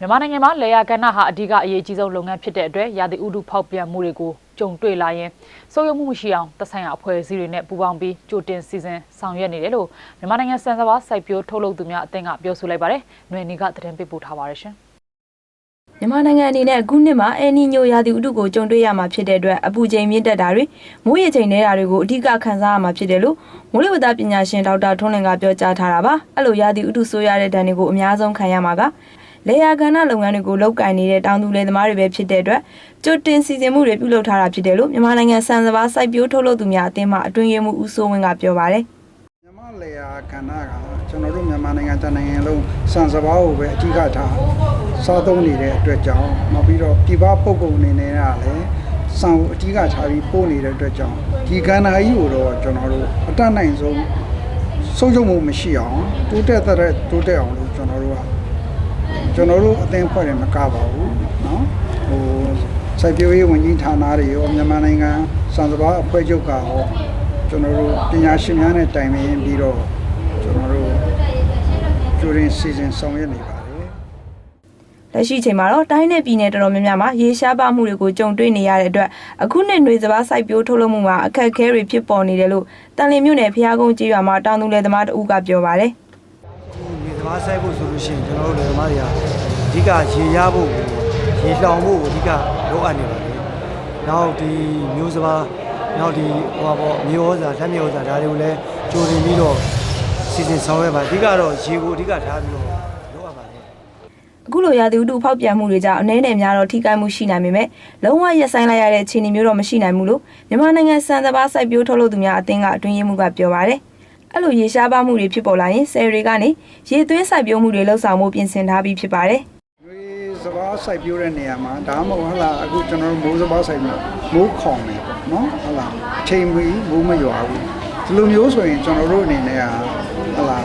မြန်မာနိုင်ငံမှာလေယာကဏ္ဍဟာအဓိကအရေးကြီးဆုံးလုပ်ငန်းဖြစ်တဲ့အတွက်ရာသီဥတုဖောက်ပြန်မှုတွေကိုကြုံတွေ့လာရင်စိုးရိမ်မှုမရှိအောင်သက်ဆိုင်ရာအဖွဲ့အစည်းတွေနဲ့ပူးပေါင်းပြီးကြိုတင်စီစဉ်ဆောင်ရွက်နေတယ်လို့မြန်မာနိုင်ငံစံစဘာစိုက်ပျိုးထုတ်လုပ်သူများအသင်းကပြောဆိုလိုက်ပါတယ်။ຫນွေနေကသတင်းပေးပို့ထားပါတယ်ရှင်။မြန်မာနိုင်ငံအနေနဲ့အခုနှစ်မှာအယ်နီညိုရာသီဥတုကိုကြုံတွေ့ရမှာဖြစ်တဲ့အတွက်အပူချိန်မြင့်တက်တာတွေမိုးရေချိန်နေတာတွေကိုအဓိကခံစားရမှာဖြစ်တယ်လို့မိုးလေဝသပညာရှင်ဒေါက်တာထွန်းလင်ကပြောကြားထားတာပါအဲ့လိုရာသီဥတုဆိုးရတဲ့ဒဏ်တွေကိုအများဆုံးခံရမှာက လေယာကဏ္ဍလုပ်ငန်းတွေကိုလုပ်ကင်နေတဲ့တောင်သူလယ်သမားတွေပဲဖြစ်တဲ့အတွက်ကြိုတင်စီစဉ်မှုတွေပြုလုပ်ထားတာဖြစ်တယ်လို့မြန်မာနိုင်ငံစံစဘာစိုက်ပျိုးထုတ်လုပ်သူများအသင်းမှအတွင်းရေးမှူးဦးစိုးဝင်းကပြောပါတယ်မြန်မာလေယာကဏ္ဍကကျွန်တော်တို့မြန်မာနိုင်ငံတနိုင်ငံလုံးစံစဘာကိုပဲအဓိကထားစားသုံးနေတဲ့အတွက်ကြောင့်နောက်ပြီးတော့ပြည်ပပုဂ္ဂိုလ်အနေနဲ့ကလည်းစံကိုအဓိကထားပြီးပို့နေတဲ့အတွက်ကြောင့်ဒီကဏ္ဍကြီးကိုတော့ကျွန်တော်တို့အတတ်နိုင်ဆုံးဆုံးရှုံးမှုမရှိအောင်တိုးတက်တဲ့တိုးတက်အောင်လို့ကျွန်တော်တို့က ကျွန်တော်တို့အသင်းဖွဲ့တယ်မကပါဘူးเนาะဟိုစိုက်ပျိုးရေးဝန်ကြီးဌာနတွေရောမြန်မာနိုင်ငံစံစဘာအဖွဲ့ချုပ်ကရော ကျွန်တော်တို့ပညာရှင်များနဲ့တိုင်ပင်ပြီးတော့ကျွန်တော်တို့ကျူရင်စီစဉ်ဆောင်ရွက်နေပါတယ် လက်ရှိချိန်မှာတော့တိုင်းနယ်ပြည်နယ်တော်တော်များများမှာရေရှားပါမှုတွေကိုကြုံတွေ့နေရတဲ့အတွက်အခုနှစ်ຫນွေစဘာစိုက်ပျိုးထုတ်လုပ်မှုမှာအခက်အခဲတွေဖြစ်ပေါ်နေတယ်လို့တန်လင်းမြို့နယ်ဖျားကုန်းကျေးရွာမှာတောင်သူလယ်သမားတဦးကပြောပါတယ် မြေသမားဆိုင်ဖို့ဆိုလို့ရှိရင်ကျွန်တော်တို့လယ်သမားတွေကအဓိကရေရဖို့ရေလှောင်ဖို့အဓိကလိုအပ်နေပါတယ်။နောက်ဒီမျိုးစပါးနောက်ဒီဟိုပါပေါ့မျိုးဩဇာလက်မျိုးဩဇာဒါတွေကိုလည်းကြိုတင်ပြီးတော့စီစဉ်ဆောင်ရွက်ပါအဓိကတော့ရေကိုအဓိကထားပြီးတော့လိုအပ်ပါတယ်။အခုလိုရာသီဥတုဖောက်ပြန်မှုတွေကြောင့်အနေနဲ့များတော့ထိခိုက်မှုရှိနိုင်ပေမဲ့လုံးဝရပ်ဆိုင်းလိုက်ရတဲ့အခြေအနေမျိုးတော့မရှိနိုင်ဘူးလို့မြန်မာနိုင်ငံစံသဘာစိုက်ပျိုးထုတ်လုပ်သူများအသင်းကအတွင်းရေးမှူးကပြောပါတယ် အဲ့လိုရေရှားပါမှုတွေဖြစ်ပေါ်လာရင်ဆယ်တွေကနေရေသွင်းစိုက်ပျိုးမှုတွေလှုပ်ဆောင်မှုပြင်ဆင်ထားပြီးဖြစ်ပါတယ်။ရွေစဘာစိုက်ပျိုးတဲ့နေရာမှာဒါမှမဟုတ်ဟလာအခုကျွန်တော်တို့မိုးစဘာစိုက်မှာမိုးခေါင်နေပေါ့နော်ဟလာအချိန်မီမိုးမရွာဘူးဒီလိုမျိုးဆိုရင်ကျွန်တော်တို့အနေနဲ့ကဟလာ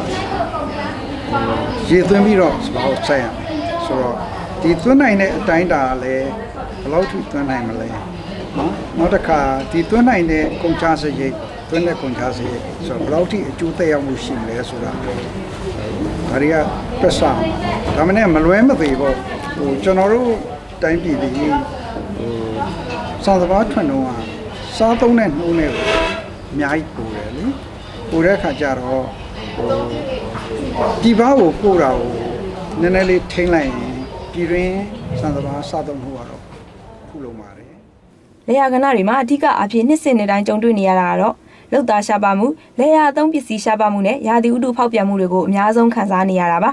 ရေသွင်းပြီးတော့စဘာကိုစိုက်ရမယ်ဆိုတော့ဒီသွင်းနိုင်တဲ့အတိုင်းတာကလည်းဘယ်လောက်ထိသွင်းနိုင်မလဲနော်နောက်တစ်ခါဒီသွင်းနိုင်တဲ့ကုန်ချစရိတ် သွင်းတဲ့ကုန်ချစရိတ်ဆိုတော့ဘယ်လောက်ထိအကျိုးသက်ရောက်မှုရှိမလဲဆိုတာဒါတွေကပက်ဆောင်ဒါမှနဲ့မလွဲမသေးပေါ့ဟိုကျွန်တော်တို့တိုင်းပြည်ဒီဟိုစာသဘာထွန်းတော့စားသုံးတဲ့နှိုးနဲ့ကိုအများကြီးပို့တယ်လေပို့တဲ့အခါကျတော့ဟိုဒီဘာကိုပို့တာကိုနည်းနည်းလေးထိမ့်လိုက်ရင်ပြည်တွင်းစာသဘာစားသုံးမှုကတော့ခုလုံးပါတယ်လေယာကဏ္ဍတွေမှာအထူးအဖြစ်နှစ်စဉ်နှစ်တိုင်းကြုံတွေ့နေရတာကတော့ လောက်သားရှားပါမှုလေယာအသုံးပစ္စည်းရှားပါမှုနဲ့ရာသီဥတုဖောက်ပြန်မှုတွေကိုအများဆုံးခံစားနေရတာပါ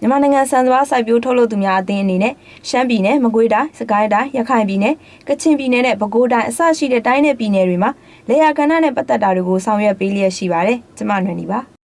မြန်မာနိုင်ငံစံစဘာစိုက်ပျိုးထုတ်လုပ်သူများအသင်းအနေနဲ့ရှမ်းပြည်နယ်မကွေးတိုင်းစကိုင်းတိုင်းရခိုင်ပြည်နယ်ကချင်ပြည်နယ်နဲ့ပဲခူးတိုင်းအစရှိတဲ့တိုင်းနယ်ပြည်နယ်တွေမှာလေယာကဏ္ဍနဲ့ပတ်သက်တာတွေကိုဆောင်ရွက်ပေးလျက်ရှိပါတယ်ကျမຫນွေနေပါ